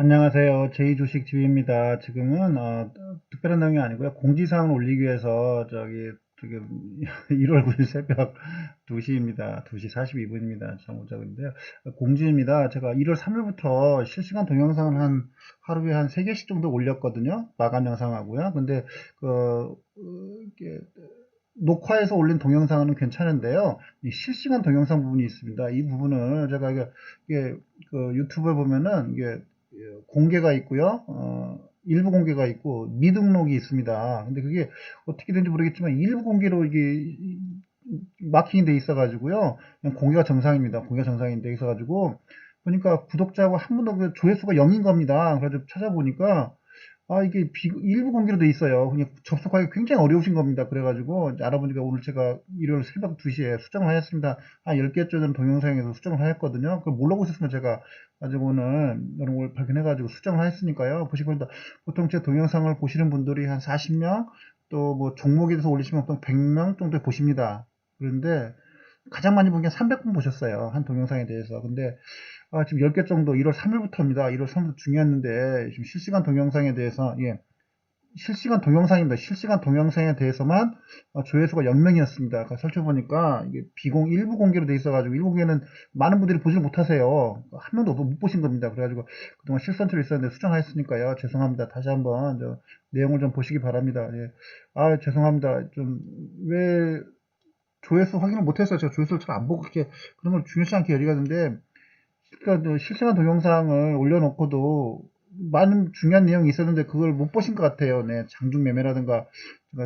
안녕하세요. 제2주식집입니다. 지금은 어, 특별한 내용이 아니고요. 공지사항을 올리기 위해서 저기 지금 1월 9일 새벽 2시입니다. 2시 42분입니다. 정보적인데요. 공지입니다. 제가 1월 3일부터 실시간 동영상을 한 하루에 한 3개씩 정도 올렸거든요. 마감 영상하고요. 근데 그 어, 이게 녹화해서 올린 동영상은 괜찮은데요. 이 실시간 동영상 부분이 있습니다. 이 부분을 제가 이게, 이게 그 유튜브에 보면은 이게 공개가 있고요. 어, 일부 공개가 있고 미등록이 있습니다. 근데 그게 어떻게 되는지 모르겠지만 일부 공개로 이게 마킹이 돼 있어 가지고요. 그냥 공개가 정상입니다. 공개가 정상인데 있어 가지고 보니까 구독자하고 한 분도 그 조회수가 0인 겁니다. 그래서 찾아보니까 아, 이게 비- 일부 공개로 돼 있어요. 그냥 접속하기 굉장히 어려우신 겁니다. 그래가지고 알아보니까 오늘 제가 일요일 새벽 2시에 수정을 하였습니다. 한 10개 정도 동영상에서 수정을 하였거든요. 그걸 몰라고 있었으면 제가 가지고 오늘 이런 걸 발견해가지고 수정을 하였으니까요. 보시면 보통 제 동영상을 보시는 분들이 한 40명, 또 뭐 종목에 대해서 올리시면 보통 100명 정도 보십니다. 그런데 가장 많이 본 게 300분 보셨어요. 한 동영상에 대해서. 근데 아, 지금 10개 정도 1월 3일부터입니다. 1월 3일부터 중요했는데 지금 실시간 동영상에 대해서 예. 실시간 동영상입니다. 실시간 동영상에 대해서만 어, 조회수가 0명이었습니다. 살펴보니까 이게 비공 일부 공개로 돼 있어가지고 일부 공개는 많은 분들이 보지 못하세요. 한 명도 못 보신 겁니다. 그래가지고 그동안 실선처로 있었는데 수정하였으니까요. 죄송합니다. 다시 한번 저 내용을 좀 보시기 바랍니다. 예. 아 죄송합니다. 좀 왜 조회수 확인을 못했어요. 제가 조회수를 잘 안 보고 그렇게 그런 걸 중요시 않게 여기가는데 그러니까 그 실시간 동영상을 올려놓고도 많은 중요한 내용이 있었는데 그걸 못 보신 것 같아요. 네, 장중 매매라든가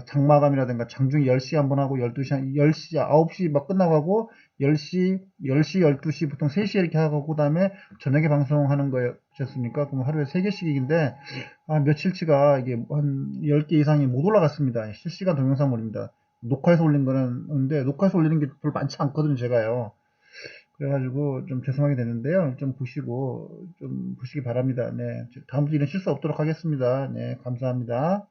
장마감이라든가 장중 10시 한번 하고 12시, 10시, 9시 막 끝나고 하고 10시, 10시, 12시 보통 3시에 이렇게 하고 그다음에 저녁에 방송하는 거였습니까? 그럼 하루에 3개씩인데 아, 며칠치가 이게 한 10개 이상이 못 올라갔습니다. 실시간 동영상 올립니다. 녹화해서 올린 거는 근데 녹화해서 올리는 게 별로 많지 않거든요, 제가요. 그래가지고 좀 죄송하게 됐는데요. 좀 보시고 좀 보시기 바랍니다. 네. 다음부터 이런 실수 없도록 하겠습니다. 네. 감사합니다.